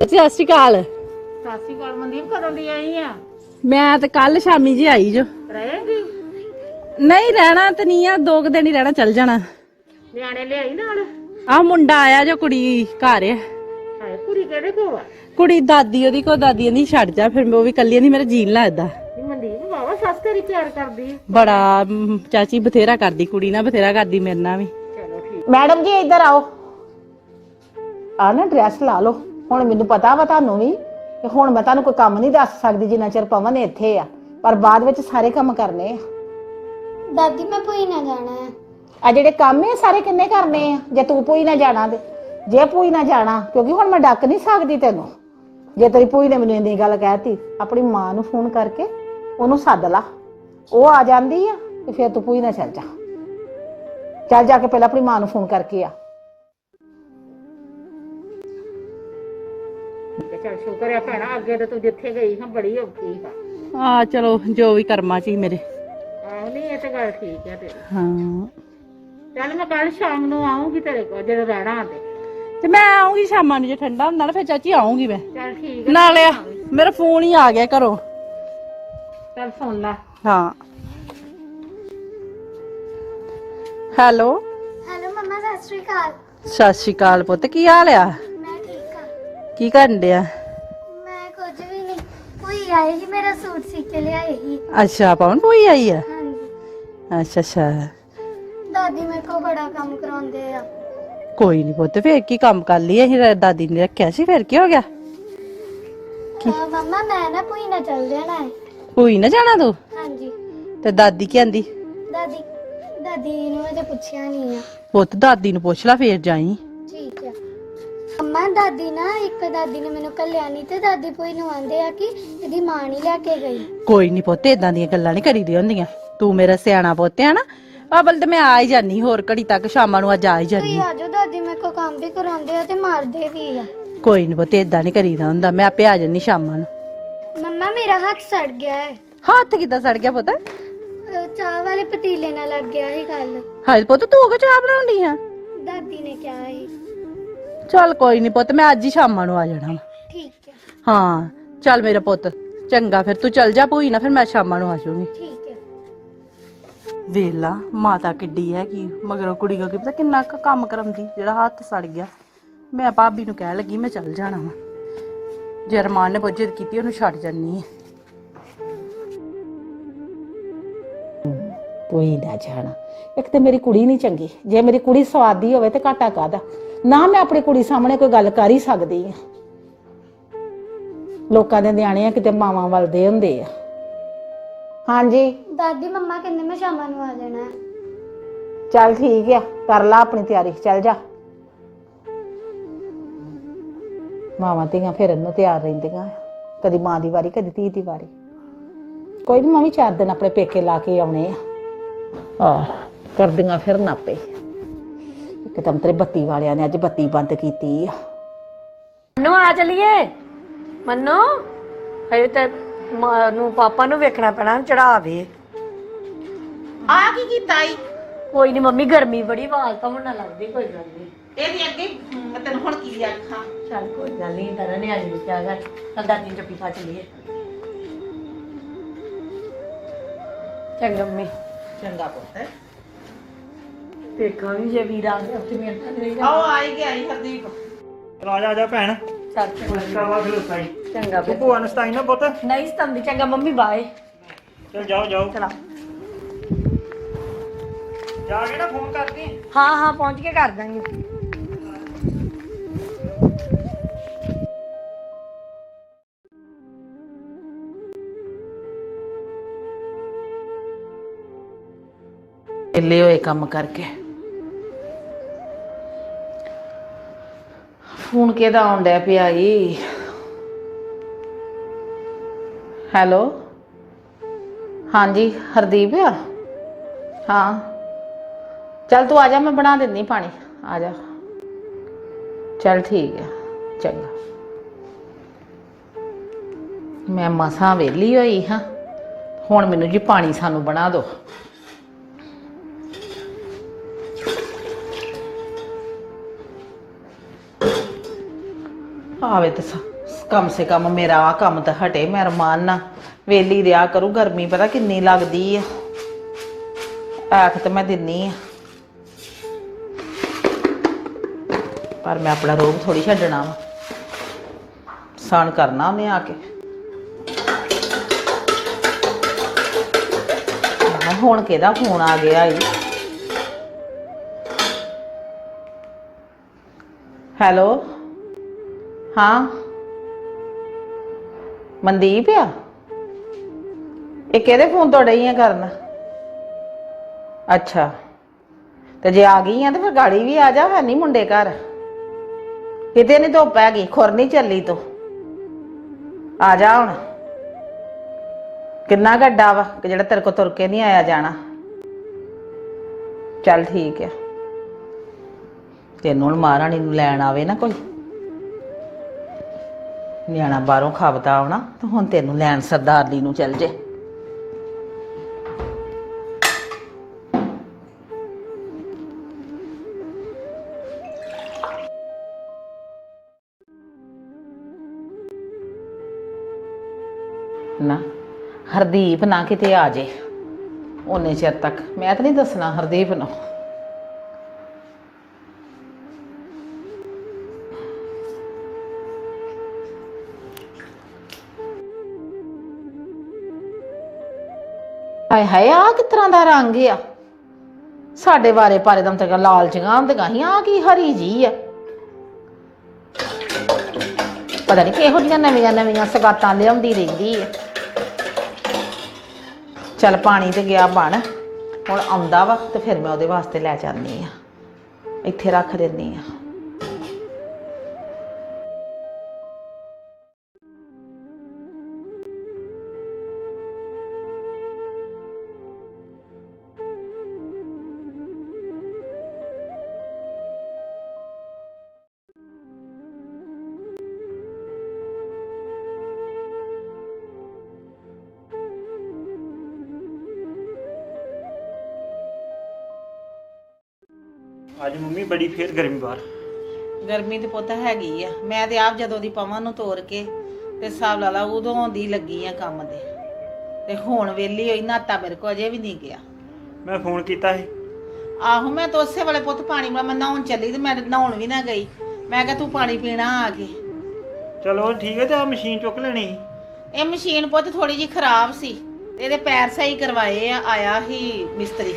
ਸਤਿ ਸ਼੍ਰੀ ਅਕਾਲ। ਸਤਿ ਸ਼੍ਰੀ ਅਕਾਲ ਮਨਦੀਪ ਕਦੋਂ ਦੀ ਆਈ ਆ? ਮੈਂ ਤੇ ਕੱਲ ਸ਼ਾਮੀ ਜੀ ਆਈ ਜੋ। ਰਹੇਗੀ? ਨਹੀਂ ਰਹਿਣਾ ਤੇ ਨਹੀਂ ਆ ਦੋ ਕੁ ਦਿਨ ਹੀ ਰਹਿਣਾ ਚੱਲ ਜਾਣਾ। ਨਿਆਣੇ ਲਿਆਈ ਨਾਲ? ਆ ਮੁੰਡਾ ਆਇਆ ਜੋ ਕੁੜੀ ਘਰ ਆ। ਹਾਏ ਕੁੜੀ ਕਿਹੜੇ ਕੋ ਆ? ਕੁੜੀ ਦਾਦੀ ਉਹਦੀ ਕੋ ਦਾਦੀ ਕਹਿੰਦੀ ਛੱਡ ਜਾ ਫਿਰ ਉਹ ਵੀ ਕੱਲੀ ਨਹੀਂ ਮੇਰਾ ਜੀਨ ਲੱਗਦਾ। ਨੀ ਮਨਦੀਪ ਬਾਵਾ ਸੱਸ ਤੇਰੀ ਪਿਆਰ ਕਰਦੀ। ਬੜਾ ਮ, ਚਾਚੀ ਬਥੇਰਾ ਕਰਦੀ ਕੁੜੀ ਨਾਲ ਬਥੇਰਾ ਕਰਦੀ ਮੇਰੇ ਨਾਲ ਵੀ। ਚਲੋ ਠੀਕ। ਮੈਡਮ ਜੀ ਇੱਧਰ ਆਓ। ਆ ਨਾ ਡਰੈਸ ਲਾ ਲਓ। ਹੁਣ ਮੈਨੂੰ ਪਤਾ ਵਾ ਤੁਹਾਨੂੰ ਵੀ ਕਿ ਹੁਣ ਮੈਂ ਤੁਹਾਨੂੰ ਕੋਈ ਕੰਮ ਨਹੀਂ ਦੱਸ ਸਕਦੀ ਜਿੰਨਾ ਚਿਰ ਪਵਨ ਇੱਥੇ ਆ। ਪਰ ਬਾਅਦ ਵਿੱਚ ਸਾਰੇ ਕੰਮ ਕਰਨੇ ਆ। ਦਾਦੀ ਮੈਂ ਭੂਈ ਨਾ ਜਾਣਾ ਹੈ ਆ ਜਿਹੜੇ ਕੰਮ ਇਹ ਸਾਰੇ ਕਿੰਨੇ ਕਰਨੇ ਆ? ਜੇ ਤੂੰ ਪੂਈ ਨਾ ਜਾਣਾ ਤੇ ਜੇ ਪੂਈ ਨਾ ਜਾਣਾ ਕਿਉਂਕਿ ਹੁਣ ਮੈਂ ਡੱਕ ਨਹੀਂ ਸਕਦੀ ਤੈਨੂੰ। ਜੇ ਤੇਰੀ ਪੂਈ ਨੇ ਮੈਨੂੰ ਇੰਨੀ ਗੱਲ ਕਹਿਤੀ ਆਪਣੀ ਮਾਂ ਨੂੰ ਫੋਨ ਕਰਕੇ ਉਹਨੂੰ ਸੱਦ ਲਾ। ਉਹ ਆ ਜਾਂਦੀ ਆ ਤੇ ਫਿਰ ਤੂੰ ਪੂਈ ਨਾ ਚੱਲ ਜਾ। ਚੱਲ ਜਾ ਕੇ ਪਹਿਲਾਂ ਆਪਣੀ ਮਾਂ ਨੂੰ ਫੋਨ ਕਰਕੇ ਆ। ਚਲ ਸ਼ੁਕਰ ਆ ਭੈਣਾ ਅੱਗੇ ਤੇ ਤੂੰ ਜਿੱਥੇ ਗਈ ਹਾਂ ਬੜੀ ਔਖੀ ਆ। ਆ ਚਲੋ ਜੋ ਵੀ ਕਰਮਾਂ ਚ ਹੀ ਮੇਰੇ। ਆਹ ਨਹੀਂ ਇਹ ਤਾਂ ਗੱਲ ਠੀਕ ਆ ਤੇਰੀ। ਹਾਂ। ਚੱਲ ਮੈਂ ਕੱਲ ਸ਼ਾਮ ਨੂੰ ਆਉਂਗੀ ਤੇਰੇ ਕੋਲ ਜਦੋਂ ਰਹਿਣਾ ਤੇ। ਤੇ ਮੈਂ ਆਉਂਗੀ ਸ਼ਾਮਾਂ ਨੂੰ ਜੇ ਠੰਡਾ ਹੁੰਦਾ ਨਾ ਫਿਰ ਚਾਚੀ ਆਉਂਗੀ ਮੈਂ। ਚੱਲ ਠੀਕ ਆ ਨਾਲੇ ਆ, ਮੇਰਾ ਫੋਨ ਹੀ ਆ ਗਿਆ ਘਰੋਂ। ਚੱਲ ਸੁਣ ਲੈ। ਹਾਂ। ਹੈਲੋ। ਹੈਲੋ ਮੰਮਾ ਸਤਿ ਸ਼੍ਰੀ ਅਕਾਲ। ਸਤਿ ਸ਼੍ਰੀ ਅਕਾਲ ਪੁੱਤ ਕੀ ਹਾਲ ਆ? ਕੀ ਕਰਨ ਡਿਆ? ਮੈਂ ਕੁਝ ਵੀ ਨਹੀਂ ਭੂਈ ਆਈ ਸੀ ਮੇਰਾ ਸੂਟ ਸੀ ਕੇ ਲਿਆਈ ਸੀ। ਅੱਛਾ ਪਵਨ ਪੋਈ ਆਈ ਆ? ਹਾਂਜੀ। ਅੱਛਾ ਅੱਛਾ। ਦਾਦੀ ਮੇਰੇ ਕੋਲ ਬੜਾ ਕੰਮ ਕਰਾਉਂਦੇ ਆ। ਕੋਈ ਨਹੀਂ ਪੁੱਤ ਫੇਰ ਕੀ ਕੰਮ ਕਰ ਲਈ ਅਸੀਂ ਦਾਦੀ ਨੇ ਰੱਖਿਆ ਸੀ ਫੇਰ ਕੀ ਹੋ ਗਿਆ? ਅਹ ਮੰਮਾ ਮੈਂ ਨਾ ਚੱਲ ਜਾਣਾ ਹੈ। ਹੋਈ ਨਾ ਜਾਣਾ ਤੂੰ? ਹਾਂਜੀ। ਤੇ ਦਾਦੀ ਕੀ ਆਂਦੀ? ਦਾਦੀ ਦਾਦੀ ਨੂੰ ਅਜੇ ਪੁੱਛਿਆ ਨਹੀਂ ਆ। ਪੁੱਤ ਦਾਦੀ ਨੂੰ ਪੁੱਛ ਲੈ ਫੇਰ ਜਾਈ। ਮੰਮਾ ਦਾਦੀ ਨਾ ਇੱਕ ਦਾਦੀ ਨੇ ਮੈਨੂੰ ਕੱਲਿਆ ਨਹੀਂ ਤੇ ਦਾਦੀ ਭੂਈ ਨੂੰ ਆਂਦੇ ਆ ਕਿ ਇਹਦੀ ਮਾਂ ਨਹੀਂ ਲੈ ਕੇ ਗਈ। ਕੋਈ ਨਹੀਂ ਪੁੱਤ ਇਦਾਂ ਦੀਆਂ ਗੱਲਾਂ ਨਹੀਂ ਕਰੀਦੀਆਂ ਹੁੰਦੀਆਂ। ਤੂੰ ਮੇਰਾ ਸਿਆਣਾ ਪੁੱਤ ਆ ਨਾ। ਅਬਲ ਤੇ ਮੈਂ ਆ ਹੀ ਜਾਨੀ ਹੋਰ ਘੜੀ ਤੱਕ ਸ਼ਾਮਾਂ ਨੂੰ ਅੱਜ ਆ ਹੀ ਜਾਨੀ ਤੁਸੀਂ ਆਜੋ ਦਾਦੀ ਮੇਰੇ ਕੋਲ ਕੰਮ ਵੀ ਕਰਾਉਂਦੇ ਆ ਤੇ ਮਾਰਦੇ ਵੀ ਆ। ਕੋਈ ਨਹੀਂ ਪੁੱਤ ਇਦਾਂ ਨਹੀਂ ਕਰੀਦਾ ਹੁੰਦਾ ਮੈਂ ਆਪੇ ਆ ਜਾਨੀ ਸ਼ਾਮਾਂ ਨੂੰ। ਮੰਮਾ ਮੇਰਾ ਹੱਥ ਸੜ ਗਿਆ ਹੈ। ਹੱਥ ਕਿੱਦਾਂ ਸੜ ਗਿਆ ਪੁੱਤ? ਅਹ ਚਾਹ ਵਾਲੇ ਪਤੀਲੇ ਨਾਲ ਲੱਗ ਗਿਆ ਸੀ ਕੱਲ ਹਾਏ ਪੁੱਤ ਤੂੰ ਕਿ ਚਾਹ ਬਣਾਉਂਦੀ ਆ? ਦਾਦੀ ਨੇ ਕਿਹਾ ਸੀ। ਚੱਲ ਕੋਈ ਨਹੀਂ ਪੁੱਤ ਮੈਂ ਅੱਜ ਹੀ ਸ਼ਾਮਾਂ ਨੂੰ ਆ ਜਾਣਾ ਵਾ। ਠੀਕ ਹੈ। ਹਾਂ ਚੱਲ ਮੇਰਾ ਪੁੱਤ ਚੰਗਾ ਫਿਰ ਤੂੰ ਚੱਲ ਜਾ ਭੂਈ ਨਾ ਫਿਰ ਮੈਂ ਸ਼ਾਮਾਂ ਨੂੰ ਆ ਜਾਊਂਗੀ। ਠੀਕ ਹੈ। ਵੇਲਾ ਮਾਤਾ ਕਿੱਡੀ ਹੈ ਕੀ ਮਗਰੋਂ ਕੁੜੀ ਕੋ ਕੀ ਪਤਾ ਕਿੰਨਾ ਕੁ ਕੰਮ ਕਰਮਦੀ ਜਿਹੜਾ ਹੱਥ ਸੜ ਗਿਆ। ਮੈਂ ਭਾਬੀ ਨੂੰ ਕਹਿ ਲੱਗੀ ਮੈਂ ਚੱਲ ਜਾਣਾ ਵਾ। ਜੇ ਰਮਾਨ ਨੇ ਬੁੱਝਤ ਕੀਤੀ ਉਹਨੂੰ ਛੱਡ ਜਾਨੀ ਹੈ। ਪੂਈ ਨਾ ਜਾਣਾ। ਇੱਕ ਤੇ ਮੇਰੀ ਕੁੜੀ ਨਹੀਂ ਚੰਗੀ ਜੇ ਮੇਰੀ ਕੁੜੀ ਸਵਾਦੀ ਹੋਵੇ ਤੇ ਘਾਟਾ ਕਾਦਾ ਨਾ ਮੈਂ ਆਪਣੀ ਕੁੜੀ ਸਾਹਮਣੇ ਕੋਈ ਗੱਲ ਕਰ ਹੀ ਸਕਦੀ ਆ ਲੋਕਾਂ ਦੇ ਨਿਆਣੇ ਆ ਕਿਤੇ ਮਾਵਾਂ ਵੱਲਦੇ ਹੁੰਦੇ ਆ। ਹਾਂਜੀ? ਦਾਦੀ ਮੰਮਾ ਕਹਿੰਦੇ ਮੈਂ ਸ਼ਾਮਾਂ ਨੂੰ ਆ ਜਾਣਾ। ਹੈ ਚੱਲ ਠੀਕ ਆ ਕਰ ਲਾ ਆਪਣੀ ਤਿਆਰੀ ਚੱਲ ਜਾ। ਮਾਵਾਂ ਧੀਆਂ ਫਿਰਨ ਨੂੰ ਤਿਆਰ ਰਹਿੰਦੀਆਂ ਕਦੀ ਮਾਂ ਦੀ ਵਾਰੀ ਕਦੀ ਧੀ ਦੀ ਵਾਰੀ। ਕੋਈ ਨਹੀਂ ਮੈਂ ਵੀ ਚਾਰ ਦਿਨ ਆਪਣੇ ਪੇਕੇ ਲਾ ਕੇ ਆਉਣੇ ਆ। ਆਹ ਕਰਦੀਆਂ ਫਿਰਨ ਆਪੇ ਇੱਕਦਮ ਤੇਰੇ ਬੱਤੀ ਵਾਲਿਆਂ ਨੇ ਅੱਜ ਬੱਤੀ ਬੰਦ ਕੀਤੀ ਆ। ਮੰਨੂ ਆ ਚਲੀਏ। ਮੰਨੂ ਹਜੇ ਤੇ ਮਾਂ ਨੂੰ ਪਾਪਾ ਨੂੰ ਵੇਖਣਾ ਪੈਣਾ ਚੜਾਵੇ ਆ ਕੀ ਕੀਤਾ ਈ? ਕੋਈ ਨਹੀਂ ਮੰਮੀ ਗਰਮੀ ਬੜੀ ਆਵਾਜ਼ ਤਾਂ ਹੁਣ ਨਾ ਲੱਗਦੀ ਕੋਈ ਗੱਲ ਨਹੀਂ ਇਹਦੀ ਅੱਗੇ? ਮੈਂ ਤੈਨੂੰ ਹੁਣ ਕੀ ਆਖਾਂ? ਚੱਲ ਕੋਈ ਗੱਲ ਨਹੀਂ ਤਰਾ ਨੇ ਅੱਜ ਵੀ ਕਿਹਾ ਕਰ ਚੱਲ ਦਾਦੀ ਚੱਪੀ ਖਾ ਚਲੀਏ। ਚੰਗਾ ਮੰਮੀ। ਚੰਗਾ ਪੁੱਤ। ਦੇਖਾਂ ਵੀ ਜੇ ਵੀਰ ਆ ਗਿਆ ਉੱਥੇ ਮੇਰੇ ਨਾਲ ਨਹੀਂ ਆਓ ਆਈ ਗਿਆ ਈ ਹਰਦੀਪ। ਆ ਜਾ ਆ ਜਾ ਭੈਣ। ਚੱਲ ਚੰਗਾ। ਕਾਵਾ ਖਲੋਤਾ ਈ ਚੰਗਾ ਤੂੰ ਫਿਰ ਭੂਆ ਨੂੰ ਸਤਾਈ ਨਾ ਪੁੱਤ। ਨਹੀਂ ਸਤੰਦੀ ਚੰਗਾ ਮੰਮੀ ਬਾਏ। ਚਲ ਜਾਓ ਜਾਓ। ਚਲਾ। ਜਾ ਕੇ ਨਾ ਫੋਨ ਕਰਦੀ। ਹਾਂ ਹਾਂ ਪਹੁੰਚ ਕੇ ਕਰ ਦਾਂਗੇ। ਵਿਹਲੇ ਹੋਏ ਕੰਮ ਕਰਕੇ। ਫੋਨ ਕਿਹਦਾ ਆਉਂਦਾ ਪਿਆ ਈ ਹੈਲੋ? ਹਾਂਜੀ, ਹਰਦੀਪ ਆ? ਹਾਂ। ਚੱਲ ਤੂੰ ਆ ਜਾ, ਮੈਂ ਬਣਾ ਦਿੰਦੀ ਪਾਣੀ। ਆ ਜਾ। ਚੱਲ ਠੀਕ ਹੈ, ਚੰਗਾ। ਮੈਂ ਮਸਾਂ ਵਿਹਲੀ ਹੋਈ ਹਾਂ। ਹੁਣ ਮੈਨੂੰ ਜੀ ਪਾਣੀ ਸਾਨੂੰ ਬਣਾ ਦਿਓ। ਆਵੇ ਤਾਂ ਸਾ ਕਮ ਸੇ ਕਮ ਮੇਰਾ ਆ ਕੰਮ ਤਾਂ ਹਟੇ ਮੈਂ ਰਮਾਨ ਨਾ ਵੇਲੀ ਰਿਆ ਕਰੂ ਗਰਮੀ ਪਤਾ ਕਿੰਨੀ ਲੱਗਦੀ ਆ। ਆਖ ਤਾਂ ਮੈਂ ਦਿੰਨੀ ਆ। ਪਰ ਮੈਂ ਆਪਣਾ ਰੋਗ ਥੋੜੀ ਛੱਡਣਾ ਵਾ। ਸਾਨ ਕਰਨਾ ਉਹਨੇ ਆ ਕੇ। ਆਹ, ਹੁਣ ਕਿਹਦਾ ਫੋਨ ਆ ਗਿਆ ਈ? ਹੈਲੋ? ਹਾਂ। ਮਨਦੀਪ ਆ? ਇਹ ਕਿਹਦੇ ਫੋਨ ਤੋਂ ਡਈ ਆ ਕਰਨ? ਅੱਛਾ। ਤੇ ਜੇ ਆ ਗਈ ਆ ਤੇ ਫਿਰ ਗਾੜੀ ਵੀ ਆ ਜਾ, ਹੈ ਨਹੀਂ ਮੁੰਡੇ ਘਰ? ਕਿਤੇ ਨਹੀਂ ਧੁੱਪ ਹੈਗੀ, ਖੁਰ ਨਹੀਂ ਚੱਲੀ ਤੂੰ। ਆ ਜਾ ਹੁਣ। ਕਿੰਨਾ ਗੱਡਾ ਵਾ ਕਿ ਜਿਹੜਾ ਤੇਰੇ ਕੋ ਤੁਰ ਕੇ ਨਹੀਂ ਆਇਆ ਜਾਣਾ। ਚੱਲ ਠੀਕ ਆ। ਤੈਨੂੰ ਹੁਣ ਮਹਾਰਾਣੀ ਨੂੰ ਲੈਣ ਆਵੇ ਨਾ ਕੋਈ। ਨਿਆਣਾ ਬਾਹਰੋਂ ਖਾਵਤਾ ਆਉਣਾ ਤੇ ਹੁਣ ਤੈਨੂੰ ਲੈਣ ਸਰਦਾਰਲੀ ਨੂੰ ਚੱਲ ਜੇ। ਨਾ, ਹਰਦੀਪ ਨਾ ਕਿਤੇ ਆ ਜੇ। ਉਹਨੇ ਚਿਰ ਤੱਕ, ਮੈਂ ਤਾਂ ਨਹੀਂ ਦੱਸਣਾ ਹਰਦੀਪ ਨੂੰ। ਹਾਏ ਹਾਏ ਆ ਕਿਸ ਤਰ੍ਹਾਂ ਦਾ ਰੰਗ ਆ? ਸਾਡੇ ਬਾਰੇ ਪਾਰੇ ਦਮ ਤੱਕ ਲਾਲ ਜਿਹੀਆਂ ਹੁੰਦੀਆਂ ਸੀ ਆ ਕੀ ਹਰੀ ਜੀ ਆ? ਪਤਾ ਨਹੀਂ ਕਿਹੋ ਜਿਹੀਆਂ ਨਵੀਆਂ ਨਵੀਆਂ ਸਗਾਤਾਂ ਲਿਆਉਂਦੀ ਰਹਿੰਦੀ ਆ। ਚੱਲ ਪਾਣੀ ਤੇ ਗਿਆ ਬਣ, ਹੁਣ ਆਉਂਦਾ ਵਾ ਤੇ ਫਿਰ ਮੈਂ ਉਹਦੇ ਵਾਸਤੇ ਲੈ ਜਾਂਦੀ ਆ। ਇੱਥੇ ਰੱਖ ਦਿੰਦੀ ਆ। ਅੱਜ ਮੰਮੀ ਬੜੀ ਫੇਰ ਗਰਮੀ ਬਾਹਰ। ਗਰਮੀ ਤੇ ਪੁੱਤ ਹੈਗੀ ਆ। ਮੈਂ ਤੇ ਆਪ ਜਦੋਂ ਦੀ ਪਵਨ ਨੂੰ ਤੋੜ ਕੇ ਤੇ ਹਿਸਾਬ ਲਾ ਲਾ ਉਦੋਂ ਦੀ ਲੱਗੀ ਆ ਕੰਮ ਦੇ ਤੇ ਹੁਣ ਵੇਲੀ ਹੋਈ ਨਾਤਾ ਮੇਰੇ ਕੋ ਅਜੇ ਵੀ ਨਹੀਂ ਗਿਆ। ਮੈਂ ਫੋਨ ਕੀਤਾ ਸੀ। ਆਹੋ ਮੈਂ ਤਾਂ ਉਸੇ ਵੇਲੇ ਪੁੱਤ ਪਾਣੀ ਮੈਂ ਨਹਾਉਣ ਚੱਲੀ ਤੇ ਮੈਂ ਨਹਾਉਣ ਵੀ ਨਾ ਗਈ। ਮੈਂ ਕਿਹਾ ਤੂੰ ਪਾਣੀ ਪੀਣਾ ਆ ਕੇ। ਚਲੋ ਠੀਕ ਹੈ ਤੇ ਆ ਮਸ਼ੀਨ ਚੁੱਕ ਲੈਣੀ ਸੀ। ਇਹ ਮਸ਼ੀਨ ਪੁੱਤ ਥੋੜੀ ਜੀ ਖਰਾਬ ਸੀ। ਇਹਦੇ ਪੈਰ ਸਹੀ ਕਰਵਾਏ ਆ ਆਇਆ ਹੀ ਮਿਸਤਰੀ।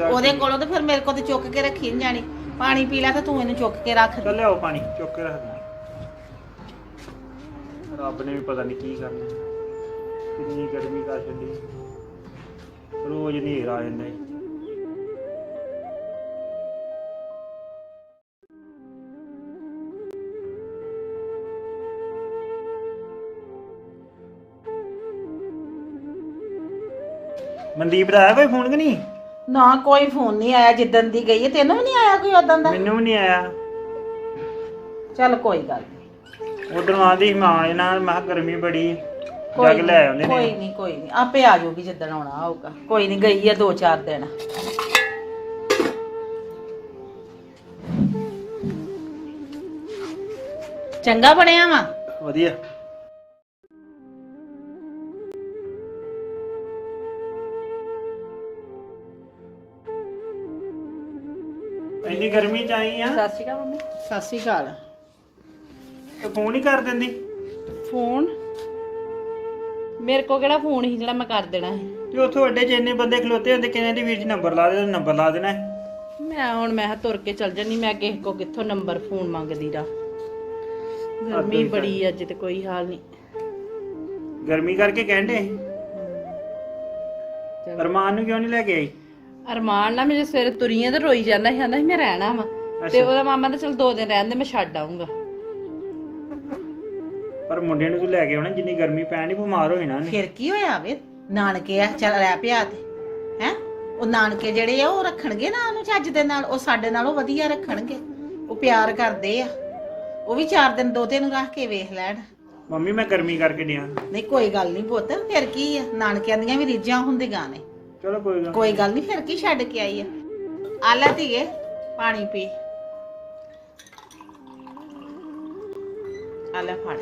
ਉਹਦੇ। ਕੋਲੋਂ ਤੇ ਫਿਰ ਮੇਰੇ ਕੋਲ ਤੇ ਚੁੱਕ ਕੇ ਰੱਖੀ ਨਹੀਂ ਜਾਣੀ। ਪਾਣੀ ਪੀ ਲੈ ਤਾਂ ਤੂੰ ਇਹਨੂੰ ਚੁੱਕ ਕੇ ਰੱਖ ਚੱਲ ਲਿਆਓ ਪਾਣੀ ਚੁੱਕ ਕੇ ਰੱਖ ਦਿੰਦਾ ਰੱਬ ਨੇ ਵੀ ਪਤਾ ਨਹੀਂ ਕੀ ਕਰਨਾ। ਕਿੰਨੀ ਗਰਮੀ ਕਰ ਛੱਡੀ। ਰੋਜ਼ ਹਨੇਰ ਆ ਜਾਂਦਾ ਈ। ਮਨਦੀਪ ਦਾ ਆਇਆ ਕੋਈ ਫੋਨ ਕਿ ਨਹੀਂ? ਨਾ ਕੋਈ ਫੋਨ ਨਹੀਂ ਆਇਆ ਜਿੱਦਣ ਦੀ ਗਈ ਹੈ। ਤੈਨੂੰ ਵੀ ਨਹੀਂ ਆਇਆ ਕੋਈ ਉਦੋਂ ਦਾ? ਮੈਨੂੰ ਵੀ ਨਹੀਂ ਆਇਆ। ਚੱਲ ਕੋਈ ਗੱਲ ਨਹੀਂ ਉਧਰੋਂ ਆਂਦੀ ਮਾਂ ਇਹਨਾਂ ਮੈਂ ਕਿਹਾ ਗਰਮੀ ਬੜੀ ਕੋਈ ਜਗ ਲੈ ਆਉਂਦੇ ਕੋਈ ਨੇ ਨਹੀਂ ਕੋਈ ਨਹੀਂ ਆਪੇ ਆ ਜਾਊਗੀ ਜਿੱਦਣ ਆਉਣਾ ਹੋਊਗਾ। ਕੋਈ ਨਹੀਂ ਗਈ ਹੈ ਦੋ ਚਾਰ ਦਿਨ। ਚੰਗਾ ਬਣਿਆ ਵਾ? ਵਧੀਆ। ਇੰਨੀ ਗਰਮੀ ਚ ਆਈ ਆ। ਸਤਿ ਸ਼੍ਰੀ ਅਕਾਲ ਮੰਮੀ। ਸਤਿ ਸ਼੍ਰੀ ਅਕਾਲ। ਤੇ ਫੋਨ ਹੀ ਕਰ ਦਿੰਦੀ? ਫੋਨ? ਮੇਰੇ ਕੋ ਕਿਹੜਾ ਫੋਨ ਸੀ ਜਿਹੜਾ ਮੈਂ ਕਰ ਦੇਣਾ ਸੀ? ਤੇ ਉੱਥੋਂ ਅੱਡੇ 'ਚ ਇੰਨੇ ਬੰਦੇ ਖਲੋਤੇ ਹੁੰਦੇ ਕਿਹਨੇ ਦੀ ਵੀਰ ਜੀ ਨੰਬਰ ਲਾ ਦੇ ਨੰਬਰ ਲਾ ਦੇਣਾ। ਹੈ। ਮੈਂ ਹੁਣ ਮੈਂ ਕਿਹਾ ਤੁਰ ਕੇ ਚੱਲ ਜੰਨੀ ਮੈਂ ਕਿਸੇ ਕੋ ਕਿੱਥੋਂ ਨੰਬਰ ਫੋਨ ਮੰਗਦੀ ਰਾ ਗਰਮੀ ਬੜੀ ਅੱਜ ਤੇ ਕੋਈ ਹਾਲ ਨਹੀਂ। ਗਰਮੀ ਕਰਕੇ ਕਹਿੰਦੇ ਅਰਮਾਨ ਨੂੰ ਕਿਉਂ ਨਹੀਂ ਲੈ ਕੇ ਆਈ? ਅਰਮਾਨ ਨਾ ਮੇਰੇ ਸਵੇਰੇ ਤੁਰੀਆਂ ਤੇ ਰੋਈ ਜਾਂਦਾ ਸੀ ਕਹਿੰਦਾ ਸੀ ਮੈਂ ਰਹਿਣਾ ਵਾ। ਤੇ ਉਹਦਾ ਮਾਮਾ ਤਾਂ ਚਲ ਦੋ ਦਿਨ ਰਹਿਣ ਦੇ ਮੈਂ ਛੱਡ ਆਉਂਗਾ ਪਰ ਮੁੰਡੇ ਨੂੰ ਤੂੰ ਲੈ ਕੇ ਆਉਣਾ ਜਿੰਨੀ ਗਰਮੀ ਪੈਣੀ ਬਿਮਾਰ ਹੋ ਜਾਣਾ ਨੇ ਫਿਰ ਕੀ ਹੋਇਆ ਵੇ? ਨਾਨਕੇ ਆ ਚੱਲ ਰਹਿ ਪਿਆ ਤੇ। ਹੈ? ਉਹ ਨਾਨਕੇ ਜਿਹੜੇ ਆ ਉਹ ਰੱਖਣਗੇ ਨਾ ਉਹਨੂੰ ਚੱਜ ਦੇ ਨਾਲ ਉਹ ਸਾਡੇ ਨਾਲੋਂ ਵਧੀਆ ਰੱਖਣਗੇ। ਉਹ ਪਿਆਰ ਕਰਦੇ ਆ। ਉਹ ਵੀ ਚਾਰ ਦਿਨ ਦੋ ਤਿੰਨ ਰੱਖ ਕੇ ਵੇਖ ਲੈਣ। ਮੰਮੀ ਮੈਂ ਗਰਮੀ ਕਰਕੇ ਡਿਆ। ਨਹੀਂ ਕੋਈ ਗੱਲ ਨਹੀਂ ਪੁੱਤ ਫਿਰ ਕੀ ਆ? ਨਾਨਕਿਆਂ ਦੀਆਂ ਵੀ ਰੀਝਾਂ ਹੁੰਦੀਆਂ ਨੇ। ਚਲੋ ਕੋਈ ਗੱਲ ਕੋਈ ਗੱਲ ਨਹੀਂ ਫਿਰ ਕੀ ਛੱਡ ਕੇ ਆਈ ਆ? ਆ ਲੈ ਧੀਏ ਪਾਣੀ ਪੀ। ਆ ਲੈ ਫੜ।